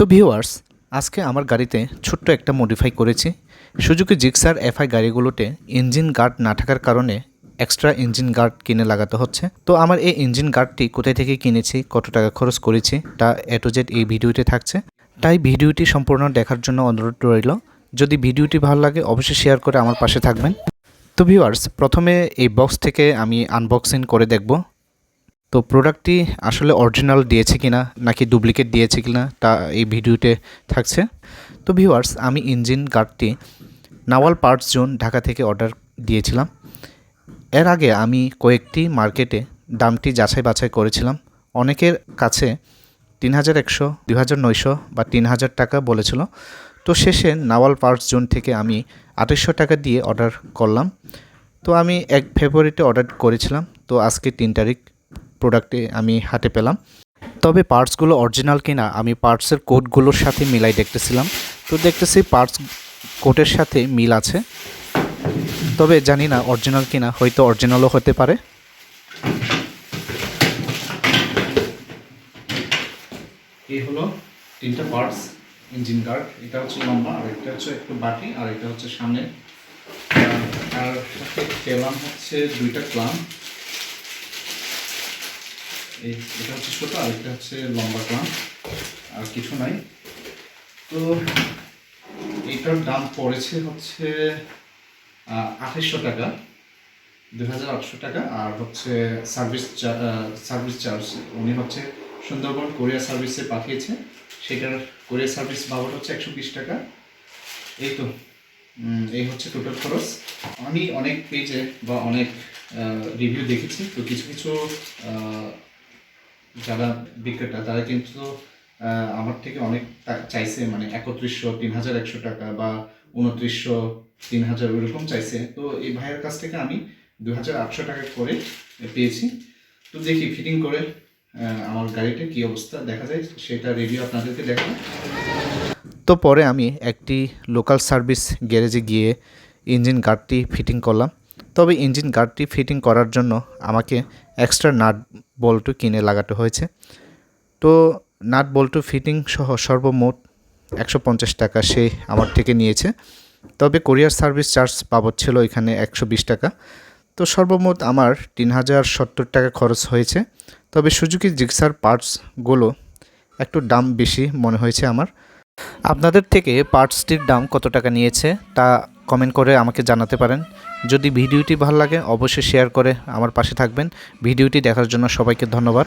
তো ভিউয়ার্স, আজকে আমার গাড়িতে ছোট্ট একটা মডিফাই করেছি। সুজুকি জিক্সার এফআই গাড়িগুলোতে ইঞ্জিন গার্ড না থাকার কারণে এক্সট্রা ইঞ্জিন গার্ড কিনে লাগাতে হচ্ছে। তো আমার এই ইঞ্জিন গার্ডটি কোথায় থেকে কিনেছি, কত টাকা খরচ করেছি, তা এ জেড এই ভিডিওতে থাকছে। তাই ভিডিওটি সম্পূর্ণ দেখার জন্য অনুরোধ রইল। যদি ভিডিওটি ভালো লাগে, অবশ্যই শেয়ার করে আমার পাশে থাকবেন। তো ভিউয়ার্স, প্রথমে এই বক্স থেকে আমি আনবক্সিং করে দেখব। তো প্রোডাক্টটি আসলে অরিজিনাল দিয়েছে কিনা, নাকি ডুপ্লিকেট দিয়েছে কিনা, তা এই ভিডিওতে থাকছে। তো ভিউয়ার্স আমি ইঞ্জিন গার্ডটি নাওয়াল পার্টস জোন ঢাকা থেকে অর্ডার দিয়েছিলাম। এর আগে আমি কয়েকটি মার্কেটে দামটি যাচাই বাছাই করেছিলাম। অনেকের কাছে তিন হাজার একশো, দুই হাজার নয়শো বা তিন হাজার টাকা বলেছিল। তো শেষে নাওয়াল পার্টস জোন থেকে আমি আঠাশশো টাকা দিয়ে অর্ডার করলাম। তো আমি এক ফেব্রুয়ারিতে অর্ডার করেছিলাম। তো আজকে তিন তারিখ। প্রোডাক্টে আমি হাতে পেলাম। তবে পার্টসগুলো অরিজিনাল কিনা আমি পার্টসের কোডগুলোর সাথে মিলাই দেখতেছিলাম। তো দেখতেছি পার্টস কোডের সাথে মিল আছে। তবে জানি না অরিজিনাল কিনা, হয়তো অরিজিনালও হতে পারে। এই হলো তিনটা পার্টস ইঞ্জিন গার্ড এটা হচ্ছে লম্বা, আর এটা হচ্ছে একটু বাটি, আর এটা হচ্ছে সামনে আর সাথে পেলাম হচ্ছে দুইটা ক্লাম এই এটা হচ্ছে ছোট, আর এটা হচ্ছে লম্বা ক্লাম, আর কিছু নাই। তো এটার দাম পড়েছে হচ্ছে আঠাশশো টাকা দুই হাজার আটশো টাকা, আর হচ্ছে সার্ভিস সার্ভিস চার্জ, উনি হচ্ছে সুন্দরবন কোরিয়ার সার্ভিসে পাঠিয়েছে। সেটার কোরিয়ার সার্ভিস বাবদ হচ্ছে একশো বিশ টাকা। এই তো এই হচ্ছে টোটাল খরচ। আমি অনেক পেজে বা অনেক রিভিউ দেখেছি, তো কিছু কিছু যারা বিক্রেতা, তারা কিন্তু আমার থেকে অনেক চাইছে মানে একত্রিশশো তিন হাজার একশো টাকা বা উনত্রিশশো তিন হাজার ওইরকম চাইছে। তো এই ভাইয়ের কাছ থেকে আমি দু হাজার আটশো টাকা করে পেয়েছি। তো দেখি ফিটিং করে আমার গাড়িটা কি অবস্থা দেখা যায়, সেটা রিভিউ আপনাদেরকে দেখাবো। তো পরে আমি একটি লোকাল সার্ভিস গ্যারেজে গিয়ে ইঞ্জিন গার্ডটি ফিটিং করলাম। তবে ইঞ্জিন গার্ডটি ফিটিং করার জন্য আমাকে এক্সট্রা নাট বল্টু কিনে লাগাতে হয়েছে। তো নাট বল্টু ফিটিং সহ সর্বমোট একশো পঞ্চাশ টাকা সে আমার থেকে নিয়েছে। তবে কোরিয়ার সার্ভিস চার্জ বাবদ ছিল এখানে একশো বিশ টাকা। তো সর্বমোট আমার তিন হাজার সত্তর টাকা খরচ হয়েছে। তবে সুজুকি জিক্সার পার্টসগুলো একটু দাম বেশি মনে হয়েছে আমার। আপনাদের থেকে পার্টসটির দাম কত টাকা নিয়েছে তা কমেন্ট করে আমাকে জানাতে পারেন। যদি ভিডিওটি ভালো লাগে, অবশ্যই শেয়ার করে আমার পাশে থাকবেন। ভিডিওটি দেখার জন্য সবাইকে ধন্যবাদ।